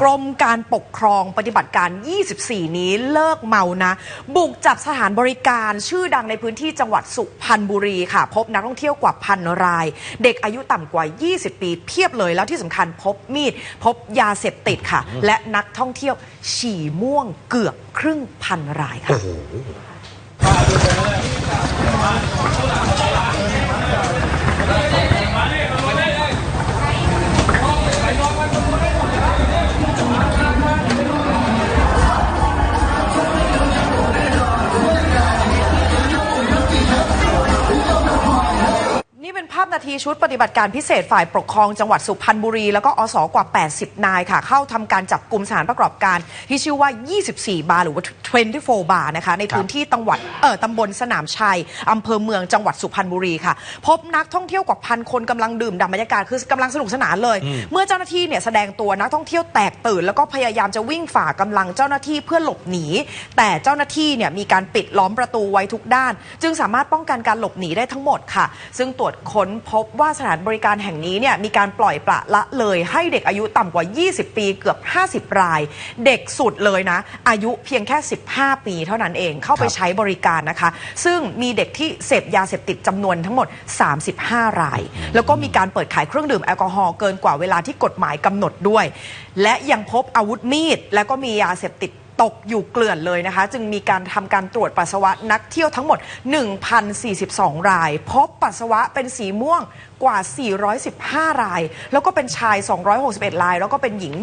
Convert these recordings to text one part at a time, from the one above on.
กรมการปกครองปฏิบัติการ 24 นี้เลิกเมานะ บุกจับสถานบริการชื่อดังในพื้นที่จังหวัดสุพรรณบุรีค่ะ พบนักท่องเที่ยวกว่าพันราย เด็กอายุต่ำกว่า 20 ปีเพียบเลยแล้วที่สำคัญพบมีด พบยาเสพติดค่ะ และนักท่องเที่ยวฉี่ม่วงเกือบครึ่งพันรายค่ะาพนาทีชุดปฏิบัติการพิเศษฝ่ายปกครองจังหวัดสุพรรณบุรี แล้วก็อสกว่า 80 นายค่ะ เข้าทำการจับกลุ่มสถานประกอบการ ที่ชื่อว่า 24 บาร์หรือว่า 24 บาร์นะคะ ในพื้นที่ตังหวัดเออตำบลสนามชัยอำเภอเมืองจังหวัดสุพรรณบุรีค่ะ พบนักท่องเที่ยวกว่าพันคนกำลังดื่มด่ำบรรยากาศคือกำลังสนุกสนานเลย เมื่อเจ้าหน้าที่เนี่ยแสดงตัวนักท่องเที่ยวแตกตื่น แล้วก็พยายามจะวิ่งฝ่ากำลังเจ้าหน้าที่เพื่อหลบหนี แต่เจ้าหน้าที่เนี่ยมีการปิดล้อมประตูไว้ทุกด้าน จึงสามารถป้องกันการหลบหนีได้ทั้งหมดค่ะ ซึ่งตรวจค้นพบว่าสถานบริการแห่งนี้เนี่ยมีการปล่อยปละละเลย ให้เด็กอายุต่ำกว่า 20 ปีเกือบ 50 ราย เด็กสุดเลยนะ อายุเพียงแค่ 15 ปีเท่านั้นเองเข้าไปใช้บริการนะคะ ซึ่งมีเด็กที่เสพยาเสพติดจำนวนทั้งหมด 35 ราย แล้วก็มีการเปิดขายเครื่องดื่มแอลกอฮอล์เกินกว่าเวลาที่กฎหมายกำหนดด้วย และยังพบอาวุธมีด และก็มียาเสพติด ตกอยู่เกลื่อนเลยนะคะ จึงมีการทำการตรวจปัสสาวะนักเที่ยวทั้งหมด 1,042 ราย พบปัสสาวะเป็นสีม่วง กว่า 415 ราย แล้วก็เป็นชาย 261 ราย แล้วก็เป็นหญิง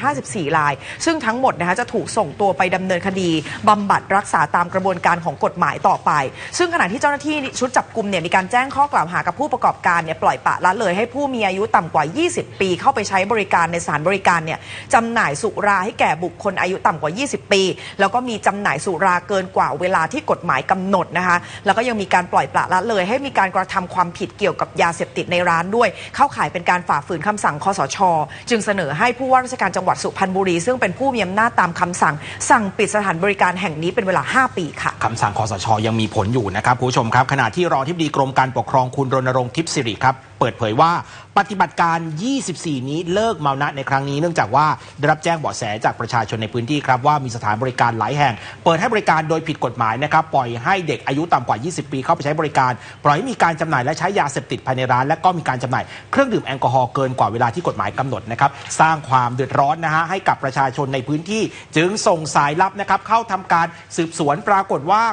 154 ราย ซึ่งทั้งหมดนะคะจะถูกส่งตัวไปดำเนินคดีบำบัดรักษาตามกระบวนการของกฎหมายต่อไป ซึ่งขณะที่เจ้าหน้าที่ชุดจับกลุ่มเนี่ยมีการแจ้งข้อกล่าวหากับผู้ประกอบการเนี่ยปล่อยปะละเลยให้ผู้มีอายุต่ำกว่า 20 ปี เข้าไปใช้บริการในสถานบริการเนี่ยจำหน่ายสุราให้แก่บุคคลอายุต่ำกว่า 20 ปี แล้วก็มีจำหน่ายสุราเกินกว่าเวลาที่กฎหมายกำหนดนะคะแล้วก็ยังมีการปล่อยปละละเลย ให้มีการกระทำความผิดเกี่ยวกับยาเสพติดในร้านด้วย เข้าข่ายเป็นการฝ่าฝืนคำสั่งคอสช จึงเสนอให้ผู้ว่าราชการจังหวัดสุพรรณบุรี ซึ่งเป็นผู้มีอำนาจตามคำสั่ง สั่งปิดสถานบริการแห่งนี้เป็นเวลา 5 ปีค่ะ คำสั่งคอสชยังมีผลอยู่นะครับคุณผู้ชมครับขณะที่รองที่ดีกรมการปกครองคุณรณรงค์ทิพย์สิริครับ เปิดเผยว่าปฏิบัติการ 24 นี้เลิกเมานะในครั้งนี้เนื่องจากว่าได้รับแจ้งเบาะแสจากประชาชนในพื้นที่ครับว่ามีสถานบริการหลายแห่ง เปิดให้บริการโดยผิดกฎหมายนะครับปล่อยให้เด็กอายุต่ำกว่า 20 ปีเข้าไปใช้บริการ ปล่อยให้มีการจำหน่ายและใช้ยาเสพติดภายในร้าน และก็มีการจำหน่ายเครื่องดื่มแอลกอฮอล์เกินกว่าเวลาที่กฎหมายกำหนดนะครับสร้างความเดือดร้อนนะฮะให้กับประชาชนในพื้นที่ จึงส่งสายลับนะครับเข้าทำการสืบสวนปรากฏว่า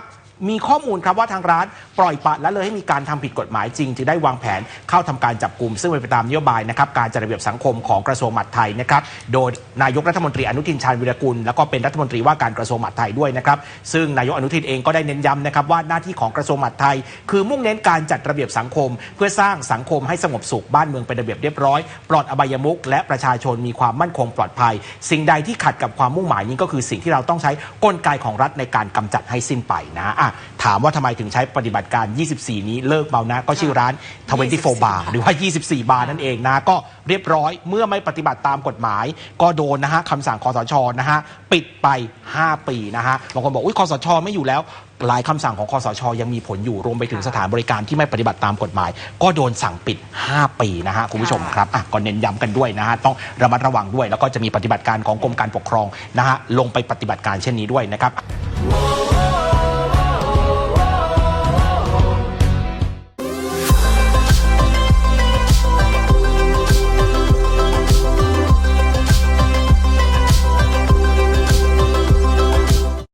มีข้อมูลครับว่าทางร้านปล่อยปละละเลยให้มีการทำผิดกฎหมายจริง จึงได้วางแผนเข้าทำการจับกลุ่มซึ่งเป็นไปตามนโยบายนะครับการจัดระเบียบสังคมของกระทรวงมหาดไทยนะครับโดยนายกรัฐมนตรีอนุทินชาญวิรกุลแล้วก็เป็นรัฐมนตรีว่าการกระทรวงมหาดไทยด้วยนะครับซึ่งนายกอนุทินเองก็ได้เน้นย้ำนะครับว่าหน้าที่ของกระทรวงมหาดไทย คือมุ่งเน้นการจัดระเบียบสังคม เพื่อสร้างสังคมให้สงบสุขบ้านเมืองเป็นระเบียบเรียบร้อย ปลอดอบายมุขและประชาชนมีความมั่นคงปลอดภัย สิ่งใดที่ขัดกับความมุ่งหมายนี้ก็คือสิ่งที่เราต้องใช้กลไกของรัฐในการกำจัดให้สิ้นไปนะอะถามว่าทำไมถึงใช้ปฏิบัติการ 24 นี้เลิกเมานะก็ชื่อร้าน 24 บาร์หรือว่า 24 บาร์นั่นเองนะก็เรียบร้อยเมื่อไม่ปฏิบัติตามกฎหมาย ก็โดนนะฮะคำสั่งคอสชนะฮะปิดไป 5 ปีนะฮะบางคนบอกอุ้ยคอสชไม่อยู่แล้วหลายคำสั่งของคอสช ยังมีผลอยู่รวมไปถึงสถานบริการที่ไม่ปฏิบัติตามกฎหมาย ก็โดนสั่งปิด 5 ปีนะฮะคุณผู้ชมครับอะก็เน้นย้ำกันด้วยนะฮะต้องระมัดระวังด้วย แล้วก็จะมีปฏิบัติการของกรมการปกครองนะฮะลงไปปฏิบัติการเช่นนี้ด้วยนะครับ Whoa,